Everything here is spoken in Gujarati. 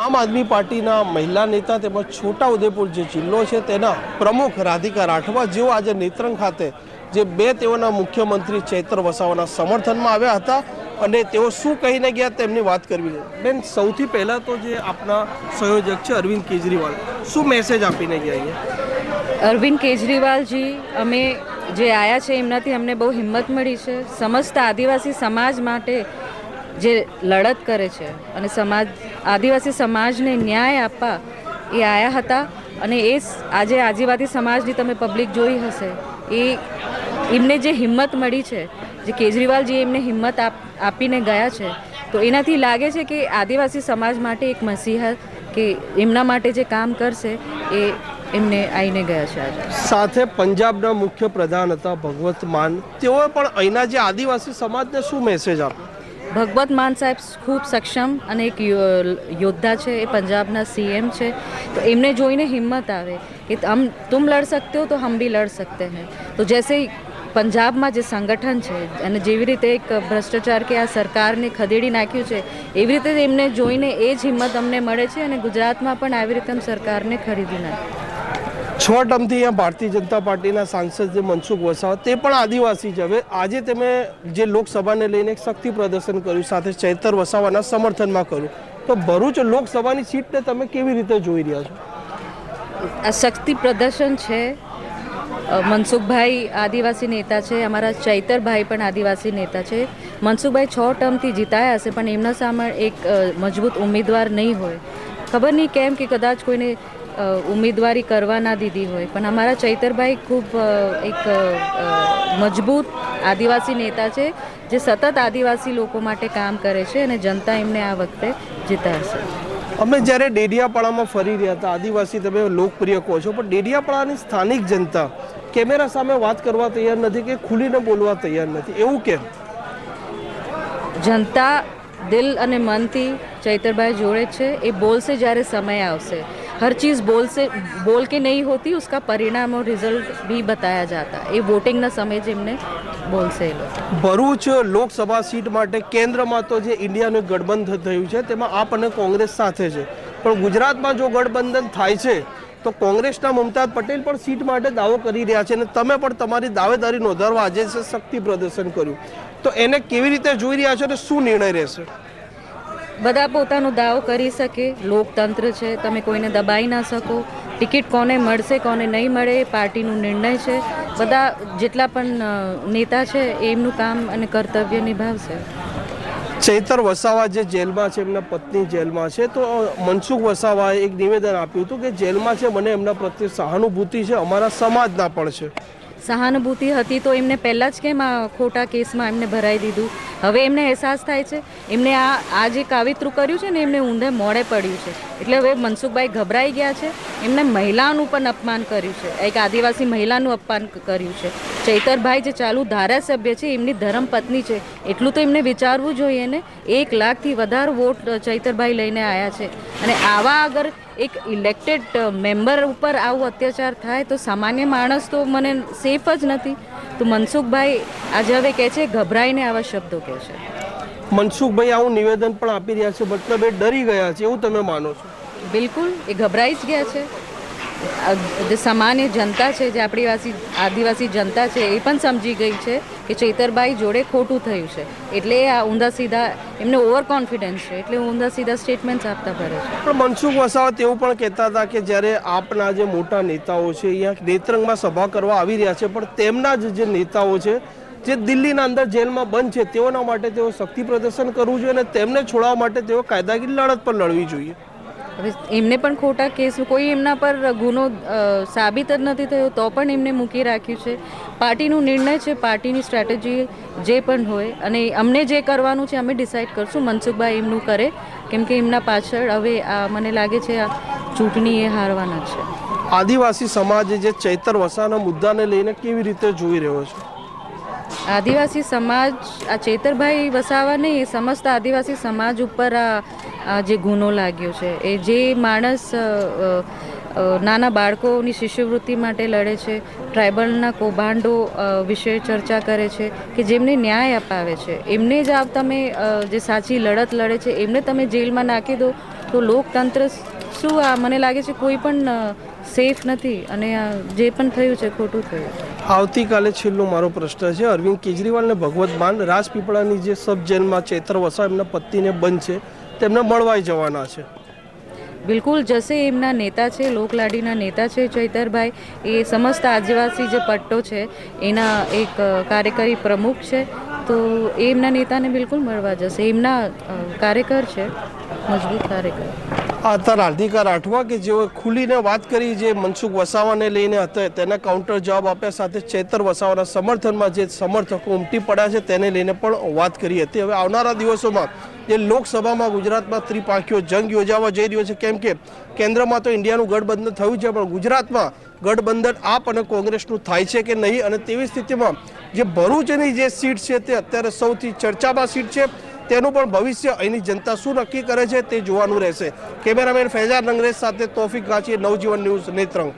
આમ આદમી પાર્ટીના મહિલા નેતા તેમજ છોટાઉદેપુર જે જિલ્લો છે તેના પ્રમુખ રાધિકા રાઠવા જેઓ આજે નેત્રંગ ખાતે જે બે તેઓના મુખ્યમંત્રી ચૈત્ર વસાવાના સમર્થનમાં આવ્યા હતા અને તેઓ શું કહીને ગયા તેમની વાત કરવી છે. બેન, સૌથી પહેલાં તો જે આપના સંયોજક છે અરવિંદ કેજરીવાલ, શું મેસેજ આપીને ગયા અહીંયા? અરવિંદ કેજરીવાલજી, અમે જે આવ્યા છે એમનાથી અમને બહુ હિંમત મળી છે. સમસ્ત આદિવાસી સમાજ માટે જે લડત કરે છે અને સમાજ, આદિવાસી સમાજને ન્યાય આપવા એ આયા હતા અને એ આજે આદિવાસી સમાજની તમે પબ્લિક જોઈ હશે, એ એમને જે હિંમત મળી છે, જે કેજરીવાલજી એમને હિંમત આપ, આપીને ગયા છે, તો એનાથી લાગે છે કે આદિવાસી સમાજ માટે એક મસીહા કે એમના માટે જે કામ કરશે, એ એમને આવીને ગયા છે સાથે પંજાબના મુખ્ય પ્રધાન હતા ભગવત માન, તેઓએ પણ અહીંના જે આદિવાસી સમાજને શું મેસેજ આપ્યો? ભગવત માન સાહેબ ખૂબ સક્ષમ અને એક યોદ્ધા છે, એ પંજાબના સીએમ છે. તો એમને જોઈને હિંમત આવે કે હમ, તુમ લડ શકતે હો તો હમ ભી લડ સકતે હૈ. તો જૈસે પંજાબમાં જે સંગઠન છે અને જેવી રીતે એક ભ્રષ્ટાચાર કે આ સરકારને ખદેડી નાખ્યું છે, એવી રીતે એમને જોઈને એ જ હિંમત અમને મળે છે અને ગુજરાતમાં પણ આવી રીતે સરકારને ખરીદી નાખ્યું છ ટર્મથી અહીંયા ભારતીય જનતા પાર્ટીના સાંસદ જે મનસુખ વસાવા, તે પણ આદિવાસી છે હવે. આજે તમે જે લોકસભાને લઈને એક શક્તિ પ્રદર્શન કર્યું, સાથે ચૈતર વસાવાના સમર્થનમાં કર્યું. તો ભરૂચ લોકસભાની સીટને તમે કેવી રીતે જોઈ રહ્યા છો? આ શક્તિ પ્રદર્શન છે. મનસુખભાઈ આદિવાસી નેતા છે, અમારા ચૈતરભાઈ પણ આદિવાસી નેતા છે. મનસુખભાઈ છ ટર્મથી જીતાયા હશે, પણ એમના સામે એક મજબૂત ઉમેદવાર નહીં હોય. ખબર નહીં કેમ કે કદાચ કોઈને ઉમેદવારી કરવા ના દીધી હોય. પણ અમારા ચૈતરભાઈ ખૂબ એક મજબૂત આદિવાસી નેતા છે જે સતત આદિવાસી લોકો માટે કામ કરે છે અને જનતા એમને આ વખતે જીતાડશે. અમે જ્યારે ડેડિયાપાડામાં ફરી રહ્યા હતા આદિવાસી તમે લોકપ્રિય કહો છો પણ ડેડિયાપાડાની સ્થાનિક જનતા કેમેરા સામે વાત કરવા તૈયાર નથી કે ખુલીને બોલવા તૈયાર નથી? એવું કેમ? જનતા દિલ અને મનથી ચૈતરભાઈ જોડે છે એ બોલશે જ્યારે સમય આવશે. हर चीज़ बोल से, बोल के नहीं होती, उसका परिणाम और रिजल्ट भी बताया जाता એ વોટિંગના સમયે જ એમને બોલશે એ ભરૂચ લોકસભા સીટ માટે કેન્દ્રમાં તો જે ઇન્ડિયાનું ગઠબંધન થયું છે, તેમાં આપ અને કોંગ્રેસ સાથે છે. પણ ગુજરાતમાં જો ગઠબંધન થાય છે, તો કોંગ્રેસના મમતાજ પટેલ પણ સીટ માટે દાવો કરી રહ્યા છે અને તમે પણ તમારી દાવેદારી નોંધાવવા આજે શક્તિ પ્રદર્શન કર્યું. તો એને કેવી રીતે જોઈ રહ્યા છો અને શું નિર્ણય રહેશે? બધા પોતાનો દાવો કરી શકે. લોકતંત્ર છે, તમે કોઈને દબાઈ ના શકો. ટિકિટ કોને મળશે, કોને નહીં મળે, એ પાર્ટીનું નિર્ણય છે. બધા જેટલા પણ નેતા છે, એમનું કામ અને કર્તવ્ય નિભાવશે. ચૈતર વસાવા જે જેલમાં છે, એમના પત્ની જેલમાં છે, તો મનસુખ વસાવાએ એક નિવેદન આપ્યું હતું કે જેલમાં છે, મને એમના પ્રત્યે સહાનુભૂતિ છે, અમારા સમાજના પણ છે. સહાનુભૂતિ હતી તો એમને પહેલાં જ કેમ આ ખોટા કેસમાં એમને ભરાઈ દીધું? હવે એમને અહેસાસ થાય છે? એમને આ આ જે કાવિત્રું કર્યું છે ને, એમને ઊંધે મોડે પડ્યું છે. એટલે હવે મનસુખભાઈ ગભરાઈ ગયા છે. એમને મહિલાનું પણ અપમાન કર્યું છે. એક આદિવાસી મહિલાનું અપમાન કર્યું છે. ચૈતરભાઈ જે ચાલુ ધારાસભ્ય છે, એમની ધર્મપત્ની છે. એટલું તો એમને વિચારવું જોઈએ ને. એક લાખથી વધારે વોટ ચૈતરભાઈ લઈને આવ્યા છે. અને આવા અગર એક ઇલેક્ટેડ મેમ્બર ઉપર આવું અત્યાચાર થાય તો સામાન્ય માણસ તો મને સેફ જ નથી. તો મનસુખભાઈ આજે હવે કહે છે ગભરાઈને આવા શબ્દો કહે છે. મનસુખભાઈ આવું નિવેદન પણ આપી રહ્યા છે મતલબ એ ડરી ગયા છે એવું તમે માનો છો? બિલકુલ એ ગભરાઈ જ ગયા છે. જે સામાન્ય જનતા છે, જે આપણી વાસી, આદિવાસી જનતા છે, એ પણ સમજી ગઈ છે કે ચૈતરભાઈ જોડે ખોટું થયું છે. એટલે આ ઊંધા સીધા, એમને ઓવર કોન્ફિડન્સ છે, એટલે ઊંધા સીધા સ્ટેટમેન્ટ્સ આપતા ફરે છે. પણ મનસુખ વસાવત એવું પણ કહેતા હતા કે જ્યારે આપના જે મોટા નેતાઓ છે, અહીંયા નેત્રંગમાં સભા કરવા આવી રહ્યા છે, પણ તેમના જ જે નેતાઓ છે, જે દિલ્હીના અંદર જેલમાં બંધ છે, તેઓના માટે તેઓ શક્તિ પ્રદર્શન કરવું જોઈએ અને તેમને છોડાવવા માટે તેઓ કાયદાકીય લડત પણ લડવી જોઈએ. હવે એમને પણ ખોટા કેસ કોઈ એમના પર ગુનો સાબિત જ નથી થયો, તો પણ એમને મૂકી રાખ્યું છે. પાર્ટીનું નિર્ણય છે, પાર્ટીની સ્ટ્રેટેજી જે પણ હોય, અને અમને જે કરવાનું છે અમે ડિસાઇડ કરશું. મનસુખભાઈ એમનું કરે, કેમ કે એમના પાછળ હવે આ મને લાગે છે આ ચૂંટણી એ હારવાના છે. આદિવાસી સમાજ જે ચૈતર વસાના મુદ્દાને લઈને કેવી રીતે જોઈ રહ્યો છે? આદિવાસી સમાજ, આ ચેતરભાઈ વસાવા નહીં એ સમસ્ત આદિવાસી સમાજ ઉપર આ જે ગુનો લાગ્યો છે, એ જે માણસ નાના બાળકોની શિષ્યવૃત્તિ માટે લડે છે, ટ્રાઇબલના કૌભાંડો વિશે ચર્ચા કરે છે, કે જેમને ન્યાય અપાવે છે, એમને જ આપ તમે જે સાચી લડત લડે છે, એમને તમે જેલમાં નાખી દો, તો લોકતંત્ર શું આ મને લાગે છે કોઈ પણ સેફ નથી અને આ જે પણ થયું છે ખોટું થયું આવતીકાલે છેલ્લો મારો પ્રશ્ન છે. અરવિંદ કેજરીવાલને ભગવત માન રાજપીપળાની જે સબ જેલમાં ચેતર વસા એમના પત્નીને બંધ છે તેમને મળવાઈ જવાના છે. બિલકુલ જશે એમના નેતા છે લોકલાડીના નેતા છે ચૈતરભાઈ. એ સમસ્ત આદિવાસી જે પટ્ટો છે એના એક કાર્યકારી પ્રમુખ છે. તો એમના નેતાને બિલકુલ મળવા જશે. એમના કાર્યકર છે મજબૂત કાર્યકર. આ તાર રાધિકા રાઠવા કે જેઓ ખુલીને વાત કરી જે મનસુખ વસાવાને લઈને હતા, તેના કાઉન્ટર જવાબ આપ્યા સાથે ચેતર વસાવાના સમર્થનમાં જે સમર્થકો ઉમટી પડ્યા છે તેને લઈને પણ વાત કરી હતી. હવે આવનારા દિવસોમાં જે લોકસભામાં ગુજરાતમાં ત્રિપાંખીઓ જંગ યોજાવા જઈ રહ્યો છે, કેમ કે કેન્દ્રમાં તો ઇન્ડિયાનું ગઠબંધન થયું છે, પણ ગુજરાતમાં ગઠબંધન આપ અને કોંગ્રેસનું થાય છે કે નહીં? અને તેવી સ્થિતિમાં જે ભરૂચની જે સીટ છે તે અત્યારે સૌથી ચર્ચામાં સીટ છે. તેનું પણ ભવિષ્ય અહીંની જનતા શું નક્કી કરે છે તે જોવાનું રહેશે. કેમેરામેન ફૈઝાન અંગ્રેજ સાથે તોફિક ગાંચી નવજીવન ન્યૂઝ નેત્રંગ.